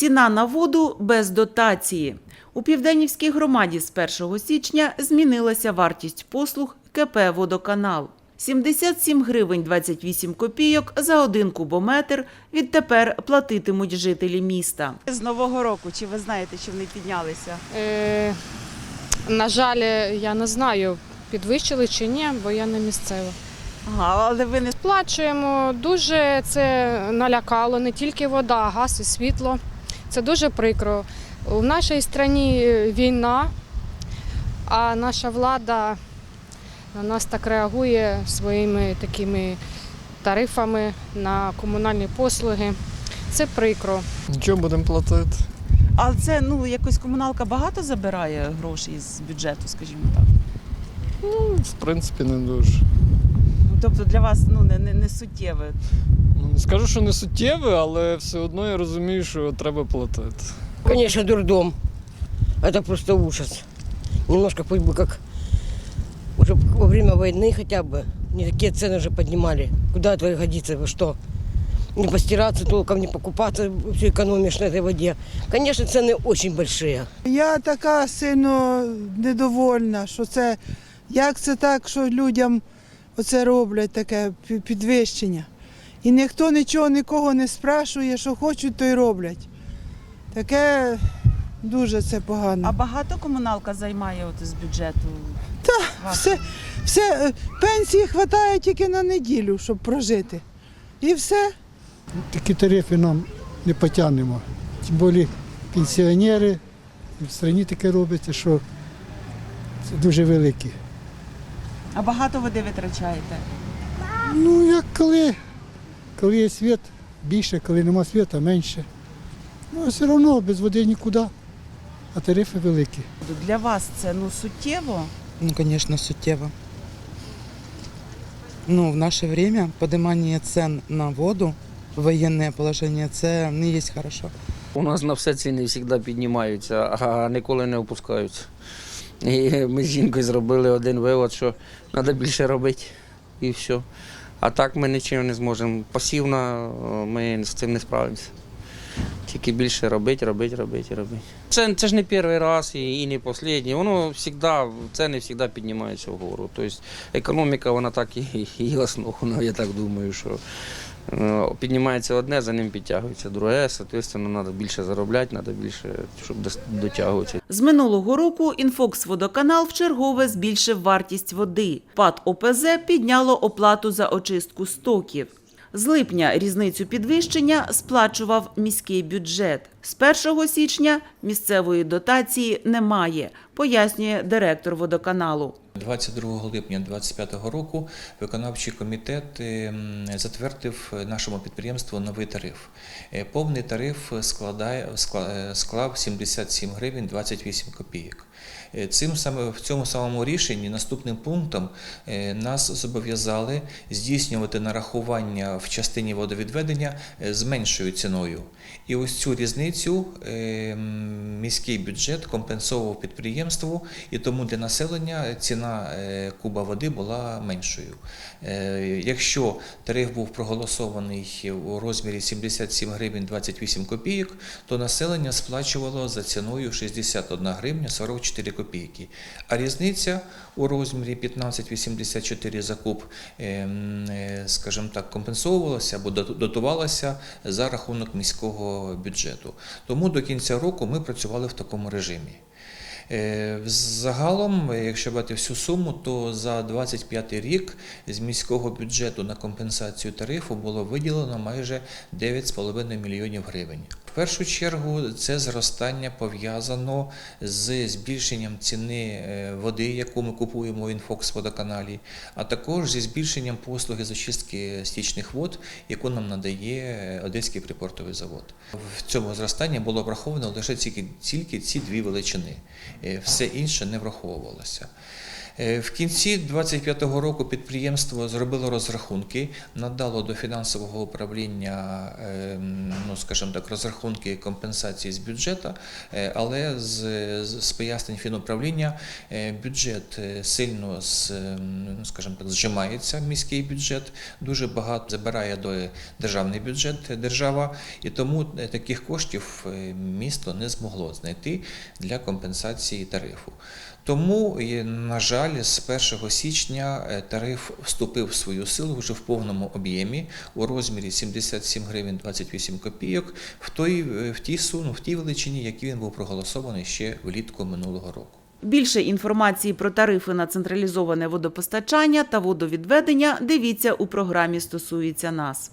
Ціна на воду без дотації. У Південнівській громаді з 1 січня змінилася вартість послуг КП «Водоканал». 77 гривень 28 копійок за один кубометр відтепер платитимуть жителі міста. З нового року, чи ви знаєте, чи вони піднялися? Е, на жаль, я не знаю, підвищили чи ні, бо я не місцева. Ага, але ви не Сплачуємо дуже це налякало не тільки вода, а газ і світло. Це дуже прикро. У нашій країні війна, а наша влада на нас так реагує своїми такими тарифами на комунальні послуги. Це прикро. Нічого будемо платити. А це ну якось комуналка багато забирає грошей з бюджету, скажімо так. Ну, в принципі, не дуже. Ну тобто для вас ну не, не, не суттєве. Ну, Не скажу, що не суттєве, але все одно я розумію, що треба платити. Конечно, дурдом. Это просто ужас. Немножко хоть бы как уже во время войны хотя бы не такие цены уже поднимали. Куда это годится? Вы что? Не постираться толком, не покупаться, все экономишь на этой воде. Конечно, цены очень большие. Я така сильно недовольна, що це як це так, що людям оце роблять таке пі- підвищення. І ніхто нічого нікого не спрашує, що хочуть, то й роблять. Таке дуже це погано. А багато комуналка займає от з бюджету? Та Все, все, е, пенсії вистачає тільки на неділю, щоб прожити. І все. такі тарифи нам не потягнемо. Тим більше пенсіонери і в країні таке робиться, що це дуже великі. А багато води витрачаєте? Ну, як коли, коли є світ, більше, коли нема світу, менше. Ну, все одно без води нікуди, а тарифи великі. Для вас це ну суттєво? Ну, конечно, суттєво. Ну, в наше время поднимание цен на воду, воєнне положення, це не є хорошо. У нас на все ціни завжди піднімаються, а ніколи не опускаються. І ми з жінкою зробили один вивод, що треба більше робити і все. А так ми нічим не зможемо. Пасівно ми з цим не справимося. Тільки більше робити, робити, робити, робити. Це, це ж не перший раз і, і не останній. Воно завжди, ціни завжди піднімаються вгору. Тобто економіка, вона так і, і основна, я так думаю, що е, піднімається одне, за ним підтягується друге, соответственно, треба більше заробляти, треба більше, щоб дотягуватися. З минулого року Інфокс Водоканал вчергове збільшив вартість води. ПАД ОПЗ підняло оплату за очистку стоків. З липня різницю підвищення сплачував міський бюджет. З 1 січня місцевої дотації немає, пояснює директор водоканалу. 22 липня 2025 року виконавчий комітет ем, затвердив нашому підприємству новий тариф. Е, Повний тариф складає, е, склав 77 гривень 28 копійок. Е, Цим саме в цьому самому рішенні наступним пунктом нас зобов'язали здійснювати нарахування в частині водовідведення з меншою ціною. І ось цю різницю е, міський бюджет компенсовував підприємству, і тому для населення ціна е, куба води була меншою. Е, Якщо тариф був проголосований у розмірі 77 гривень 28 копійок, то населення сплачувало за ціною 61 гривня 44 копійки. А різниця у розмірі 15,84 за куб, скажімо так, компенсовувалася або дот- дотувалася за рахунок міського бюджету. Тому до кінця року ми працювали в такому режимі. Е, Загалом, якщо брати всю суму, то за 25 рік з міського бюджету на компенсацію тарифу було виділено майже 9,5 мільйонів гривень. В першу чергу це зростання пов'язано з збільшенням ціни е, води, яку ми купуємо в Інфокс водоканалі, а також зі збільшенням послуги з очистки стічних вод, яку нам надає е, Одеський припортовий завод. В цьому зростанні було враховано лише тільки, ці дві величини. Е, Все інше не враховувалося. Е, В кінці 2025 року підприємство зробило розрахунки, надало до фінансового управління, е, ну скажімо так, розрахунки компенсації з бюджету, е, але з, з- пояснень фінуправління е, бюджет сильно з, е, ну, скажімо так, зжимається міський бюджет, дуже багато забирає до державний бюджет держава, і тому таких коштів місто не змогло знайти для компенсації тарифу. Тому, на жаль, з 1 січня е, тариф вступив в свою силу вже в повному об'ємі у розмірі 77 гривень 28 копійок в, той, е, в, тій, су- ну, в тій величині, який він був проголосований ще влітку минулого року. Більше інформації про тарифи на централізоване водопостачання та водовідведення дивіться у програмі «Стосується нас».